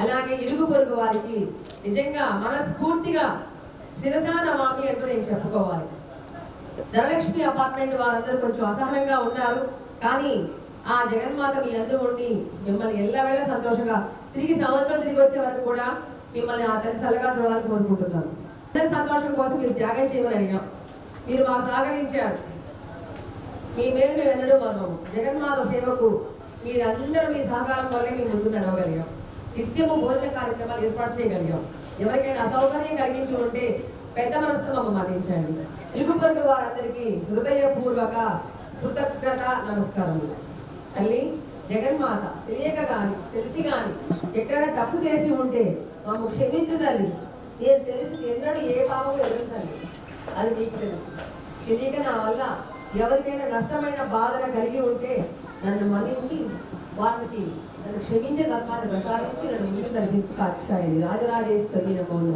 అలాగే ఇరుగు పొరుగు వారికి నిజంగా మనస్ఫూర్తిగా శిరసా నమామి అంటూ నేను చెప్పుకోవాలి. ధనలక్ష్మి అపార్ట్మెంట్ వారందరూ కొంచెం అసహనంగా ఉన్నారు. కానీ ఆ జగన్మాత మీ అందరూ ఉండి మిమ్మల్ని ఎల్లవేళ సంతోషంగా తిరిగి సంవత్సరం తిరిగి వచ్చే వరకు కూడా మిమ్మల్ని ఆ తల్లి చల్లగా చూడాలని కోరుకుంటున్నాను. అందరి సంతోషం కోసం మీరు త్యాగం చేయమని అడిగాం. మీరు మాకు సహకరించారు. మీ మేలు మేము ఎన్నడూ మరణం జగన్మాత సేవకు మీరందరూ మీ సహకారం వల్లే మేము ముందు నడవగలిగాం. నిత్యము భోజన కార్యక్రమాలు ఏర్పాటు చేయగలిగాం. ఎవరికైనా అసౌకర్యం కలిగించి ఉంటే పెద్ద మనసుతో మమ్మ మన్నించండి ఇరుగు పొరుగు వారందరికీ హృదయపూర్వక కృతజ్ఞత నమస్కారం తల్లి జగన్మాత తెలియక కానీ తెలిసి కానీ ఎక్కడైనా తప్పు చేసి ఉంటే మాకు క్షమించు తల్లి. నేను తెలిసి ఎన్నడూ ఏ పాపం తల్లి అది నీకు తెలుసు. తెలియక నా వల్ల ఎవరికైనా నష్టమైన బాధన కలిగి ఉంటే నన్ను మన్నించి వారికి నన్ను క్షమించే తత్వాన్ని ప్రసాదించి నన్ను ఇంటి నడిపించి కాచాయని రాజరాజేశ్వరి నమో